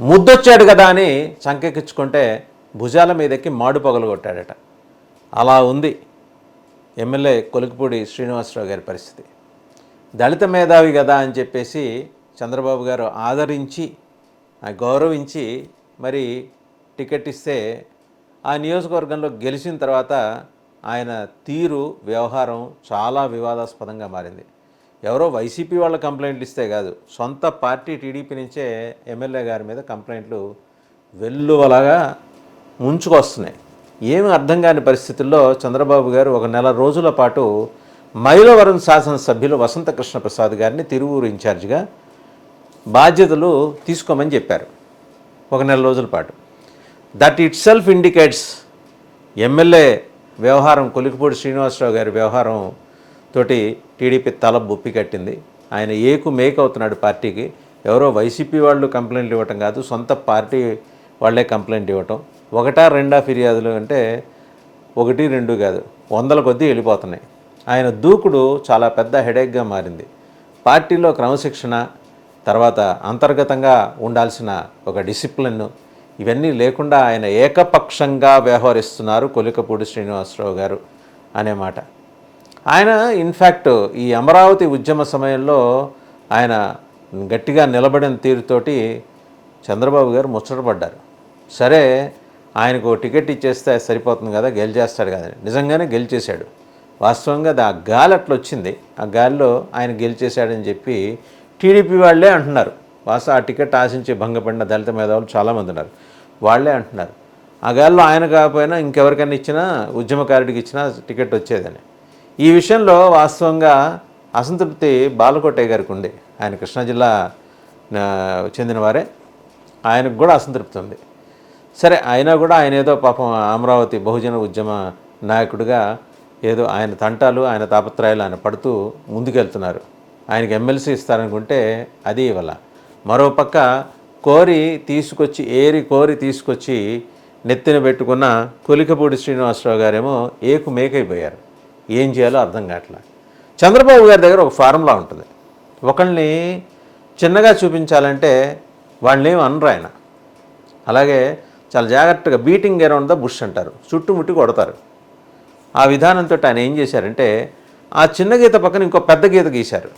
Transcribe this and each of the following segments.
ముద్దొచ్చాడు కదా అని చంకెక్కించుకుంటే భుజాల మీదకి మాడు పగలు కొట్టాడట. అలా ఉంది ఎమ్మెల్యే కొలుకుపూడి శ్రీనివాసరావు గారి పరిస్థితి. దళిత మేధావి కదా అని చెప్పేసి చంద్రబాబు గారు ఆదరించి గౌరవించి మరి టికెట్ ఇస్తే ఆ నియోజకవర్గంలో గెలిచిన తర్వాత ఆయన తీరు వ్యవహారం చాలా వివాదాస్పదంగా మారింది. ఎవరో వైసీపీ వాళ్ళ కంప్లైంట్లు ఇస్తే కాదు సొంత పార్టీ టీడీపీ నుంచే ఎమ్మెల్యే గారి మీద కంప్లైంట్లు వెల్లువలాగా ముంచుకొస్తున్నాయి. ఏమి అర్థం కాని పరిస్థితుల్లో చంద్రబాబు గారు ఒక నెల రోజుల పాటు మైలవరం శాసనసభ్యులు వసంతకృష్ణ ప్రసాద్ గారిని తిరువూరు ఇన్ఛార్జిగా బాధ్యతలు తీసుకోమని చెప్పారు. ఒక నెల రోజుల పాటు. That itself indicates MLA వ్యవహారం కొలికిపూడి శ్రీనివాసరావు గారి వ్యవహారం తోటి టీడీపీ తల బొప్పి కట్టింది. ఆయన ఏకు మేక్ అవుతున్నాడు పార్టీకి. ఎవరో వైసీపీ వాళ్ళు కంప్లైంట్లు ఇవ్వటం కాదు సొంత పార్టీ వాళ్ళే కంప్లైంట్ ఇవ్వటం. ఒకటా రెండా ఫిర్యాదులు అంటే ఒకటి రెండు కాదు వందల కొద్దీ వెళ్ళిపోతున్నాయి. ఆయన దూకుడు చాలా పెద్ద హెడేక్గా మారింది. పార్టీలో క్రమశిక్షణ తర్వాత అంతర్గతంగా ఉండాల్సిన ఒక డిసిప్లిన్ ఇవన్నీ లేకుండా ఆయన ఏకపక్షంగా వ్యవహరిస్తున్నారు కొలికపూడి శ్రీనివాసరావు గారు అనే మాట. ఆయన ఇన్ఫ్యాక్ట్ ఈ అమరావతి ఉద్యమ సమయంలో ఆయన గట్టిగా నిలబడిన తీరుతోటి చంద్రబాబు గారు ముచ్చటపడ్డారు. సరే ఆయనకు టికెట్ ఇచ్చేస్తే సరిపోతుంది కదా గెలిచేస్తాడు కదా నిజంగానే గెలిచేశాడు. వాస్తవంగా ఆ గాలి అట్లా వచ్చింది. ఆ గాలిలో ఆయన గెలిచేశాడని చెప్పి టీడీపీ వాళ్ళే అంటున్నారు. వాస్తవ ఆ టికెట్ ఆశించి భంగపడిన దళిత మేధావులు చాలామంది ఉన్నారు. వాళ్ళే అంటున్నారు. ఆ గాల్లో ఆయన కాకపోయినా ఇంకెవరికైనా ఇచ్చినా ఉద్యమకారుడికి ఇచ్చినా టికెట్ వచ్చేదని. ఈ విషయంలో వాస్తవంగా అసంతృప్తి బాలకోటయ్య గారికి ఉంది ఆయన కృష్ణా జిల్లా చెందినవారే ఆయనకు కూడా అసంతృప్తి ఉంది. సరే అయినా కూడా ఆయన ఏదో పాపం అమరావతి బహుజన ఉద్యమ నాయకుడిగా ఏదో ఆయన తంటాలు ఆయన తాపత్రయాలు ఆయన పడుతూ ముందుకెళ్తున్నారు. ఆయనకి ఎమ్మెల్సీ ఇస్తారనుకుంటే అది ఇవ్వాల. మరోపక్క కోరి తీసుకొచ్చి ఏరి కోరి తీసుకొచ్చి నెత్తిన పెట్టుకున్న కొలికపూడి శ్రీనివాసరావు గారేమో ఏకు మేకైపోయారు. ఏం చేయాలో అర్థం కావట్లా. చంద్రబాబు గారి దగ్గర ఒక ఫార్ములా ఉంటుంది. ఒకళ్ళని చిన్నగా చూపించాలంటే వాళ్ళని ఏమి అనరు ఆయన. అలాగే చాలా జాగ్రత్తగా బీటింగ్ అరౌండ్ ద బుష్ అంటారు. చుట్టుముట్టి కొడతారు. ఆ విధానంతో ఆయన ఏం చేశారంటే ఆ చిన్న గీత పక్కన ఇంకో పెద్ద గీత గీశారు.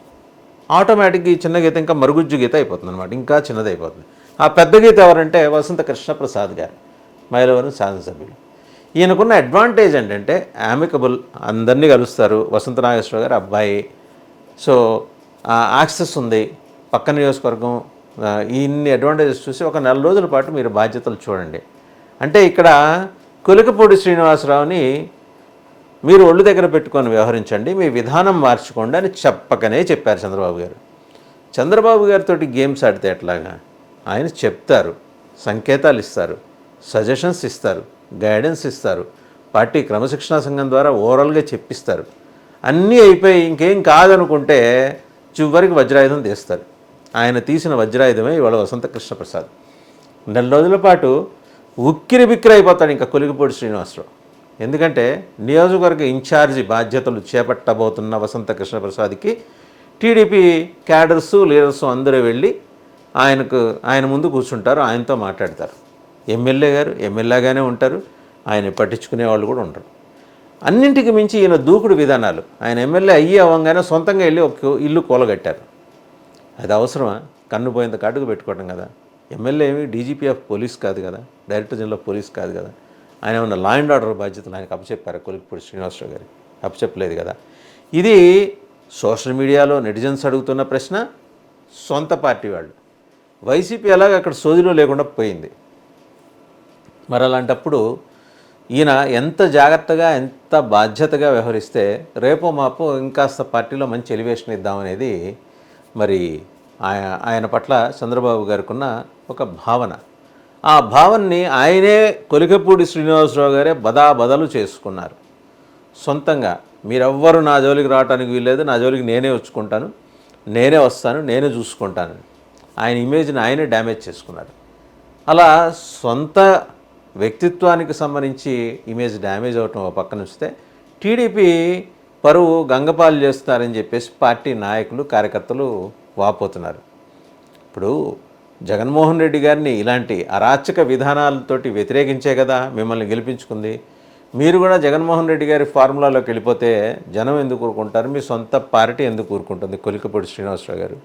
ఆటోమేటిక్గా ఈ చిన్న గీత ఇంకా మరుగుజ్జు గీత అయిపోతుంది అనమాట ఇంకా చిన్నదైపోతుంది. ఆ పెద్ద గీత ఎవరంటే వసంత కృష్ణ ప్రసాద్ గారు మైలవరం శాసనసభ్యులు. ఈయనకున్న అడ్వాంటేజ్ ఏంటంటే యామికబుల్ అందరినీ కలుస్తారు. వసంత నాగేశ్వర గారు అబ్బాయి. సో యాక్సెస్ ఉంది. పక్క నియోజకవర్గం ఇన్ని అడ్వాంటేజెస్ చూసి ఒక నెల రోజుల పాటు మీరు బాధ్యతలు చూడండి. అంటే ఇక్కడ కులికపూడి శ్రీనివాసరావుని మీరు ఒళ్ళు దగ్గర పెట్టుకొని వ్యవహరించండి. మీ విధానం మార్చుకోండి అని చెప్పకనే చెప్పారు చంద్రబాబు గారు. చంద్రబాబు గారితో గేమ్స్ ఆడితే ఎట్లాగా? ఆయన చెప్తారు సంకేతాలు ఇస్తారు సజెషన్స్ ఇస్తారు. గైడెన్స్ ఇస్తారు. పార్టీ క్రమశిక్షణా సంఘం ద్వారా ఓవరాల్గా చెప్పిస్తారు. అన్నీ అయిపోయి ఇంకేం కాదనుకుంటే చివరికి వజ్రాయుధం తీస్తారు. ఆయన తీసిన వజ్రాయుధమే ఇవాళ వసంత కృష్ణప్రసాద్. నెల రోజుల పాటు ఉక్కిరి బిక్కిరి అయిపోతాడు ఇంకా కొలిగిపూడి శ్రీనివాసరావు. ఎందుకంటే నియోజకవర్గ ఇన్ఛార్జి బాధ్యతలు చేపట్టబోతున్న వసంత కృష్ణప్రసాద్కి టీడీపీ క్యాడర్స్ లీడర్స్ అందరూ వెళ్ళి ఆయనకు ఆయన ముందు కూర్చుంటారు ఆయనతో మాట్లాడతారు. ఎమ్మెల్యే గారు ఎమ్మెల్యేగానే ఉంటారు. ఆయన పట్టించుకునే వాళ్ళు కూడా ఉంటారు అన్నింటికి మించి ఈయన దూకుడు విధానాలు. ఆయన ఎమ్మెల్యే అయ్యి అవ్వగానే సొంతంగా వెళ్ళి ఒక ఇల్లు కూలగట్టారు. అది అవసరమా? కన్ను పోయేంత కాటుకు పెట్టుకోవడం కదా. ఎమ్మెల్యే ఏమి? డీజీపీ ఆఫ్ పోలీస్ కాదు కదా. డైరెక్టర్ జనరల్ పోలీస్ కాదు కదా. ఆయన ఉన్న లా అండ్ ఆర్డర్ బాధ్యతలు ఆయనకు అప్పచెప్పారు? కొలిక్పూడి శ్రీనివాసరావు గారికి అప్పచెప్పలేదు కదా. ఇది సోషల్ మీడియాలో నెటిజన్స్ అడుగుతున్న ప్రశ్న సొంత పార్టీ వాళ్ళు. వైసీపీ ఎలాగ అక్కడ సోదిలో లేకుండా పోయింది? మరి అలాంటప్పుడు ఈయన ఎంత జాగ్రత్తగా ఎంత బాధ్యతగా వ్యవహరిస్తే రేపో మాపు ఇంకాస్త పార్టీలో మంచి ఎలివేషన్ ఇద్దామనేది మరి ఆయన ఆయన పట్ల చంద్రబాబు గారికున్న ఒక భావన. ఆ భావనని ఆయనే కొలికపూడి శ్రీనివాసరావు గారే బదా బదలు చేసుకున్నారు. సొంతంగా మీరెవ్వరు నా జోలికి రావడానికి వీల్లేదు నా జోలికి నేనే వచ్చుకుంటాను నేనే వస్తాను నేనే చూసుకుంటాను. ఆయన ఇమేజ్ని ఆయనే డ్యామేజ్ చేసుకున్నారు. అలా సొంత వ్యక్తిత్వానికి సంబంధించి ఇమేజ్ డ్యామేజ్ అవటం ఒక పక్కన వస్తే టీడీపీ పరువు గంగపాలు చేస్తారని చెప్పేసి పార్టీ నాయకులు కార్యకర్తలు వాపోతున్నారు. ఇప్పుడు జగన్మోహన్ రెడ్డి గారిని ఇలాంటి అరాచక విధానాలతోటి వ్యతిరేకించే కదా మిమ్మల్ని గెలిపించుకుంది. మీరు కూడా జగన్మోహన్ రెడ్డి గారి ఫార్ములాలోకి వెళ్ళిపోతే జనం ఎందుకు ఊరుకుంటారు? మీ సొంత పార్టీ ఎందుకు ఊరుకుంటుంది? కొలికపూడి శ్రీనివాసరావు గారు.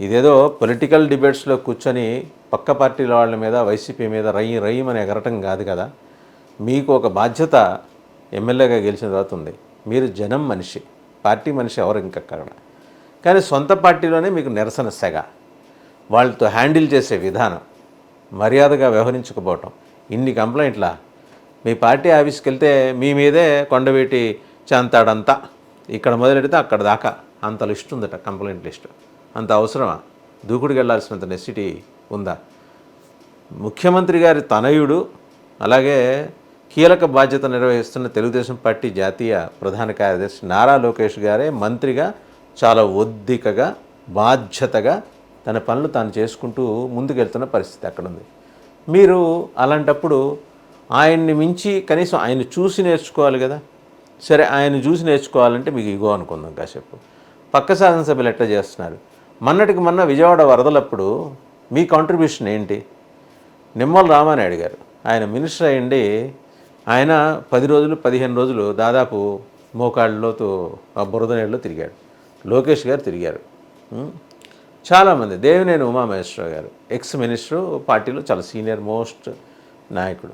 ఇదేదో పొలిటికల్ డిబేట్స్లో కూర్చొని పక్క పార్టీల వాళ్ళ మీద వైసీపీ మీద రయ్యి రయ్యమని ఎగరటం కాదు కదా. మీకు ఒక బాధ్యత ఎమ్మెల్యేగా గెలిచిన తర్వాత ఉంది. మీరు జనం మనిషి పార్టీ మనిషి ఎవరు ఇంకక్కడ కానీ సొంత పార్టీలోనే మీకు నిరసన సెగ. వాళ్ళతో హ్యాండిల్ చేసే విధానం మర్యాదగా వ్యవహరించకపోవటం. ఇన్ని కంప్లైంట్లా. మీ పార్టీ ఆఫీస్కి వెళ్తే మీ మీదే కొండవీటి చెంతాడంతా. ఇక్కడ మొదలెడితే అక్కడ దాకా. అంత లిస్ట్ ఉందట కంప్లైంట్ లిస్ట్. అంత అవసరమా? దూకుడికి వెళ్ళాల్సినంత నెసిటీ ఉందా? ముఖ్యమంత్రి గారి తనయుడు అలాగే కీలక బాధ్యత నిర్వహిస్తున్న తెలుగుదేశం పార్టీ జాతీయ ప్రధాన కార్యదర్శి నారా లోకేష్ గారే మంత్రిగా చాలా ఒద్దికగా బాధ్యతగా తన పనులు తాను చేసుకుంటూ ముందుకెళ్తున్న పరిస్థితి అక్కడ ఉంది మీరు అలాంటప్పుడు ఆయన్ని మించి కనీసం ఆయన చూసి నేర్చుకోవాలి కదా? సరే ఆయన చూసి నేర్చుకోవాలంటే మీకు ఇగో అనుకుందాం కాసేపు. పక్క శాసనసభ్యులు ఎట్లా చేస్తున్నారు? మొన్నటికి మొన్న విజయవాడ వరదలప్పుడు మీ కాంట్రిబ్యూషన్ ఏంటి? నిమ్మల రామానాయుడు గారు ఆయన మినిస్టర్ అయ్యండి. ఆయన పది రోజులు పదిహేను రోజులు దాదాపు మోకాళ్ళలోతో ఆ బురద నీళ్ళలో తిరిగాడు. లోకేష్ గారు తిరిగారు. చాలామంది. దేవినేని ఉమామహేశ్వరరావు గారు ఎక్స్ మినిస్టరు పార్టీలో చాలా సీనియర్ మోస్ట్ నాయకుడు.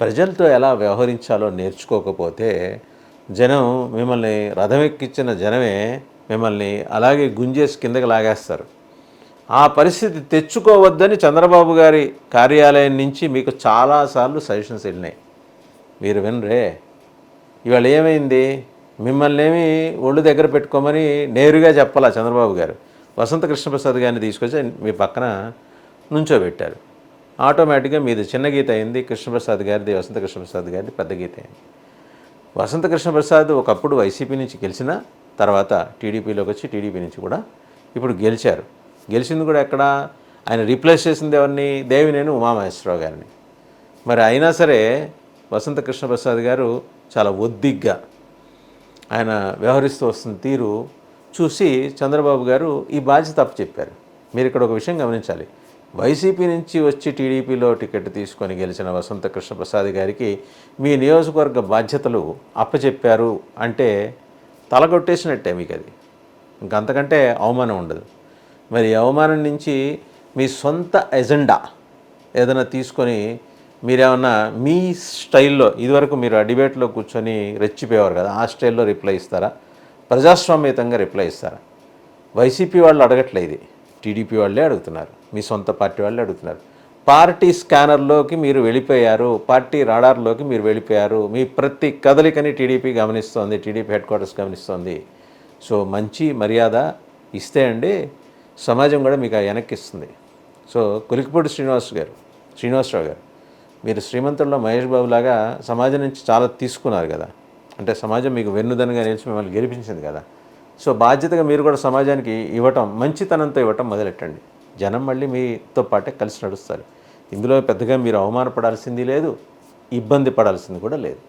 ప్రజలతో ఎలా వ్యవహరించాలో నేర్చుకోకపోతే జనం మిమ్మల్ని రథం ఎక్కించిన జనమే మిమ్మల్ని అలాగే గుంజేసి కిందకి లాగేస్తారు. ఆ పరిస్థితి తెచ్చుకోవద్దని చంద్రబాబు గారి కార్యాలయం నుంచి మీకు చాలాసార్లు సజెషన్స్ వెళ్ళినాయి. మీరు వినరే ఇవాళ ఏమైంది? మిమ్మల్ని ఏమి ఒళ్ళు దగ్గర పెట్టుకోమని నేరుగా చెప్పాలా చంద్రబాబు గారు? వసంత కృష్ణప్రసాద్ గారిని తీసుకొచ్చి మీ పక్కన నుంచోబెట్టారు. ఆటోమేటిక్గా మీది చిన్న గీత అయింది కృష్ణప్రసాద్ గారిది వసంత కృష్ణప్రసాద్ గారిది పెద్ద గీత అయింది. వసంత కృష్ణప్రసాద్ ఒకప్పుడు వైసీపీ నుంచి గెలిచిన తర్వాత టీడీపీలోకి వచ్చి టీడీపీ నుంచి కూడా ఇప్పుడు గెలిచారు. గెలిచింది కూడా ఎక్కడ? ఆయన రీప్లేస్ చేసింది ఎవరిని? దేవినేని ఉమామహేశ్వరరావు గారిని. మరి అయినా సరే వసంత కృష్ణప్రసాద్ గారు చాలా ఒద్దిగ్గా ఆయన వ్యవహరిస్తూ వస్తున్న తీరు చూసి చంద్రబాబు గారు ఈ బాధ్యత తప్పు చెప్పారు మీరు ఇక్కడ ఒక విషయం గమనించాలి. వైసీపీ నుంచి వచ్చి టీడీపీలో టికెట్ తీసుకొని గెలిచిన వసంత కృష్ణప్రసాద్ గారికి మీ నియోజకవర్గ బాధ్యతలు అప్పచెప్పారు అంటే తలగొట్టేసినట్టే మీకు అది ఇంకంతకంటే అవమానం ఉండదు. మరి అవమానం నుంచి మీ సొంత ఎజెండా ఏదైనా తీసుకొని మీరేమన్నా మీ స్టైల్లో ఇదివరకు మీరు ఆ డిబేట్లో కూర్చొని రెచ్చిపోయేవారు కదా ఆ స్టైల్లో రిప్లై ఇస్తారా? ప్రజాస్వామ్యతంగా రిప్లై ఇస్తారా? వైసీపీ వాళ్ళు అడగట్లేదు ఇది. టీడీపీ వాళ్ళే అడుగుతున్నారు. మీ సొంత పార్టీ వాళ్ళే అడుగుతున్నారు. పార్టీ స్కానర్లోకి మీరు వెళ్ళిపోయారు పార్టీ రాడార్లోకి మీరు వెళ్ళిపోయారు. మీ ప్రతి కదలికని టీడీపీ గమనిస్తోంది టీడీపీ హెడ్ క్వార్టర్స్ గమనిస్తోంది. సో మంచి మర్యాద ఇస్తే అండి సమాజం కూడా మీకు ఆ వెనక్కి ఇస్తుంది సో కొలికిపూడి శ్రీనివాస్ గారు శ్రీనివాసరావు గారు మీరు శ్రీమంతుల్లో మహేష్ బాబు లాగా సమాజం నుంచి చాలా తీసుకున్నారు కదా. అంటే సమాజం మీకు వెన్నుదనగా నిలిచి మిమ్మల్ని గెలిపించింది కదా. సో బాధ్యతగా మీరు కూడా సమాజానికి ఇవ్వటం మంచితనంతో ఇవ్వటం మొదలెట్టండి. జనం మళ్ళీ మీతో పాటే కలిసి నడుస్తారు. ఇందులో పెద్దగా మీరు అవమానపడాల్సింది లేదు ఇబ్బంది పడాల్సింది కూడా లేదు.